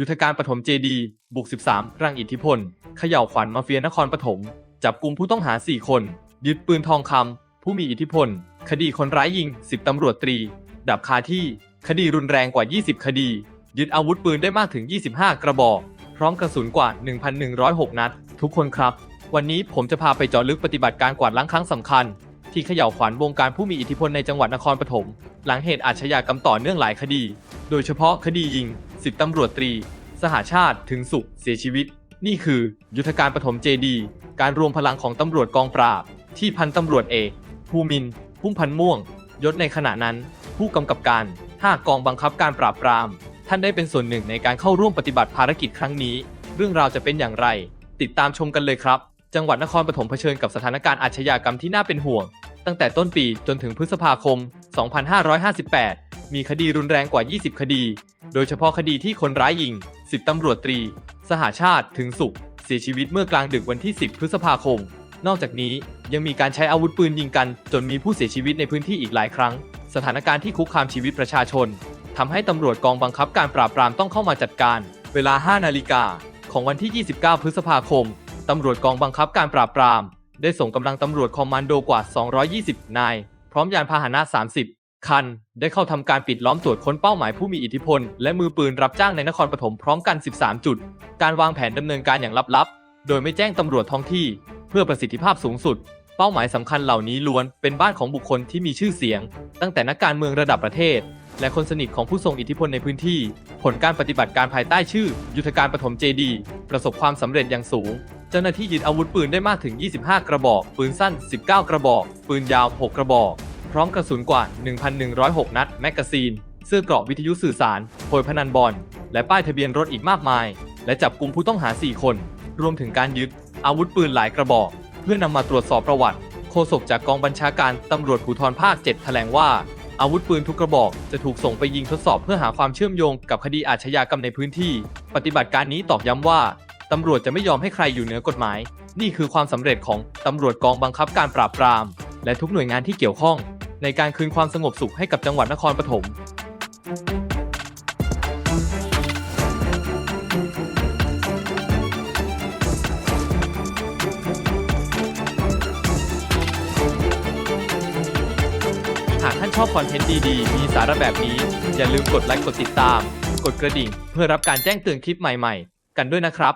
ยุทธการปฐมเจดี บุก 13 รังอิทธิพล เขย่าขวัญมาเฟียนครปฐม จับกลุ่มผู้ต้องหา 4 คน ยึดปืนทองคำ ผู้มีอิทธิพล คดีคนร้ายยิง 10 ตำรวจตรี ดับคาที่ คดีรุนแรงกว่า 20 คดี ยึดอาวุธปืนได้มากถึง 25 กระบอก พร้อมกระสุนกว่า 1,106 นัด ทุกคนครับ วันนี้ผมจะพาไปเจาะลึกปฏิบัติการกวาดล้างครั้งสำคัญ ที่เขย่าวขวัญวงการผู้มีอิทธิพลในจังหวัดนครปฐมหลังเหตุอาชญากรรมต่อเนื่องหลายคดี โดยเฉพาะคดียิง10ตำรวจตรี สหาชาติถึงสุขเสียชีวิต นี่คือ ยุทธการปฐมเจดี การรวมพลังของตำรวจกองปราบ ที่พันตำรวจเอกภูมินพุ่มพันม่วง ยศในขณะนั้น ผู้กำกับการ 5 กองบังคับการปราบปราม ท่านได้เป็นส่วนหนึ่งในการเข้าร่วมปฏิบัติภารกิจครั้งนี้ เรื่องราวจะเป็นอย่างไร ติดตามชมกันเลยครับ จังหวัดนครปฐมเผชิญกับสถานการณ์อาชญากรรมที่น่าเป็นห่วง ตั้งแต่ต้นปีจนถึงพฤษภาคม 2558 มีคดีรุนแรงกว่า 20 คดี โดยเฉพาะคดีที่คนร้ายยิง 10ตำรวจตรี สหาชาติถึงสุข เสียชีวิตเมื่อกลางดึกวันที่ 10 พฤษภาคม นอกจากนี้ยังมีการใช้อาวุธปืนยิงกัน จนมีผู้เสียชีวิตในพื้นที่อีกหลายครั้ง สถานการณ์ที่คุกคามชีวิตประชาชนทำให้ตำรวจกองบังคับการปราบปรามต้องเข้ามาจัดการ เวลา 5 นาฬิกาของวันที่ 29 พฤษภาคม ตำรวจกองบังคับการปราบปราม ได้ส่งกำลังตำรวจคอมมานโดกว่า 220 นาย พร้อมยานพาหนะ 30 คัน ได้เข้าทำการปิดล้อมตรวจค้นเป้าหมายผู้มีอิทธิพล และมือปืนรับจ้างในนครปฐมพร้อมกัน 13 จุด การวางแผนดำเนินการอย่างลับๆ โดยไม่แจ้งตำรวจท้องที่ เพื่อประสิทธิภาพสูงสุด เป้าหมายสำคัญเหล่านี้ล้วนเป็นบ้านของบุคคลที่มีชื่อเสียง ตั้งแต่นักการเมืองระดับประเทศ และคนสนิทของผู้ทรงอิทธิพลในพื้นที่ ผลการปฏิบัติการภายใต้ชื่อ ยุทธการปฐมเจดี ประสบความสำเร็จอย่างสูง เจ้าหน้าที่ยึดอาวุธปืนได้มากถึง 25 กระบอก ปืนสั้น 19 กระบอก ปืนยาว 6 กระบอก พร้อมกระสุนกว่า 1,106 นัด แมกกาซีน เสื้อเกราะวิทยุสื่อสารโพยพนันบอล และป้ายทะเบียนรถอีกมากมาย และจับกลุ่มผู้ต้องหา 4 คน รวมถึงการยึดอาวุธปืนหลายกระบอก เพื่อนำมาตรวจสอบประวัติ โฆษกจากกองบัญชาการตำรวจภูธรภาค 7 แถลงว่า อาวุธปืนทุกกระบอกจะถูกส่งไปยิงทดสอบเพื่อหาความเชื่อมโยงกับคดีอาชญากรรมในพื้นที่ ปฏิบัติการนี้ตอกย้ำว่า ตำรวจจะไม่ยอมให้ใครอยู่เหนือกฎหมาย นี่คือความสำเร็จของตำรวจกองบังคับการปราบปราม และทุกหน่วยงานที่เกี่ยวข้อง ในการคืนความสงบสุขให้กับจังหวัดนครปฐมหากท่านชอบคอนเทนต์ดีๆ มีสาระแบบนี้ อย่าลืมกดไลค์กดติดตาม กดกระดิ่ง เพื่อรับการแจ้งเตือนคลิปใหม่ๆ กันด้วยนะครับ